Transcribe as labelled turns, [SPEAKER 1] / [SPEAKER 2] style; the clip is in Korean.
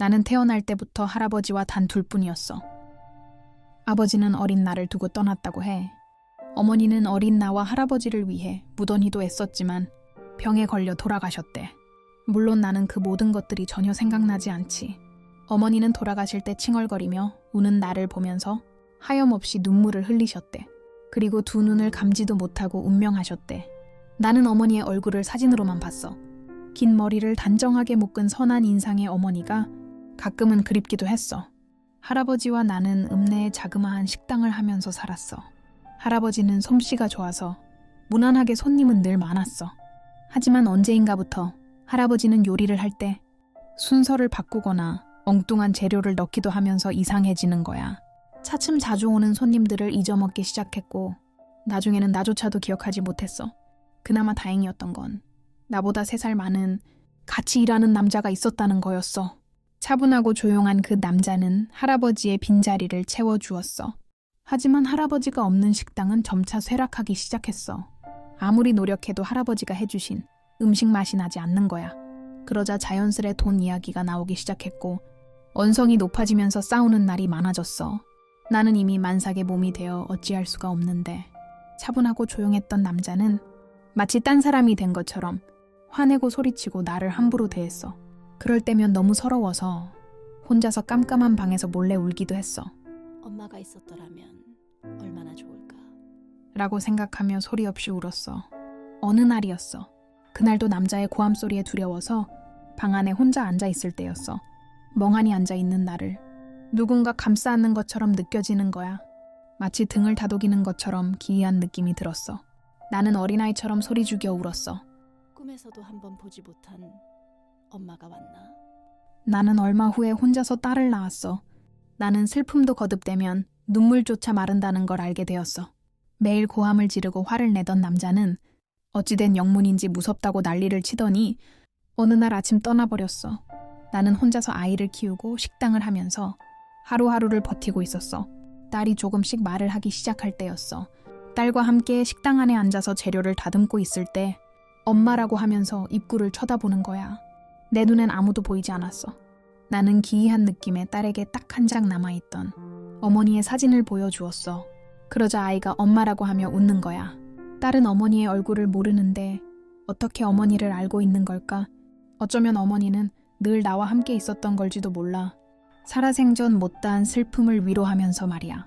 [SPEAKER 1] 나는 태어날 때부터 할아버지와 단 둘뿐이었어. 아버지는 어린 나를 두고 떠났다고 해. 어머니는 어린 나와 할아버지를 위해 무던히도 애썼지만 병에 걸려 돌아가셨대. 물론 나는 그 모든 것들이 전혀 생각나지 않지. 어머니는 돌아가실 때 칭얼거리며 우는 나를 보면서 하염없이 눈물을 흘리셨대. 그리고 두 눈을 감지도 못하고 운명하셨대. 나는 어머니의 얼굴을 사진으로만 봤어. 긴 머리를 단정하게 묶은 선한 인상의 어머니가 가끔은 그립기도 했어. 할아버지와 나는 읍내의 자그마한 식당을 하면서 살았어. 할아버지는 솜씨가 좋아서 무난하게 손님은 늘 많았어. 하지만 언제인가부터 할아버지는 요리를 할 때 순서를 바꾸거나 엉뚱한 재료를 넣기도 하면서 이상해지는 거야. 차츰 자주 오는 손님들을 잊어먹기 시작했고 나중에는 나조차도 기억하지 못했어. 그나마 다행이었던 건 나보다 세 살 많은 같이 일하는 남자가 있었다는 거였어. 차분하고 조용한 그 남자는 할아버지의 빈자리를 채워주었어. 하지만 할아버지가 없는 식당은 점차 쇠락하기 시작했어. 아무리 노력해도 할아버지가 해주신 음식 맛이 나지 않는 거야. 그러자 자연스레 돈 이야기가 나오기 시작했고 언성이 높아지면서 싸우는 날이 많아졌어. 나는 이미 만삭의 몸이 되어 어찌할 수가 없는데 차분하고 조용했던 남자는 마치 딴 사람이 된 것처럼 화내고 소리치고 나를 함부로 대했어. 그럴 때면 너무 서러워서 혼자서 깜깜한 방에서 몰래 울기도 했어.
[SPEAKER 2] 엄마가 있었더라면 얼마나 좋을까.
[SPEAKER 1] 라고 생각하며 소리 없이 울었어. 어느 날이었어. 그날도 남자의 고함 소리에 두려워서 방 안에 혼자 앉아 있을 때였어. 멍하니 앉아 있는 나를 누군가 감싸 안는 것처럼 느껴지는 거야. 마치 등을 다독이는 것처럼 기이한 느낌이 들었어. 나는 어린아이처럼 소리 죽여 울었어.
[SPEAKER 2] 꿈에서도 한번 보지 못한 엄마가 왔나?
[SPEAKER 1] 나는 얼마 후에 혼자서 딸을 낳았어. 나는 슬픔도 거듭되면 눈물조차 마른다는 걸 알게 되었어. 매일 고함을 지르고 화를 내던 남자는 어찌된 영문인지 무섭다고 난리를 치더니 어느 날 아침 떠나버렸어. 나는 혼자서 아이를 키우고 식당을 하면서 하루하루를 버티고 있었어. 딸이 조금씩 말을 하기 시작할 때였어. 딸과 함께 식당 안에 앉아서 재료를 다듬고 있을 때 엄마라고 하면서 입구를 쳐다보는 거야. 내 눈엔 아무도 보이지 않았어. 나는 기이한 느낌에 딸에게 딱 한 장 남아있던 어머니의 사진을 보여주었어. 그러자 아이가 엄마라고 하며 웃는 거야. 딸은 어머니의 얼굴을 모르는데 어떻게 어머니를 알고 있는 걸까? 어쩌면 어머니는 늘 나와 함께 있었던 걸지도 몰라. 살아생전 못다한 슬픔을 위로하면서 말이야.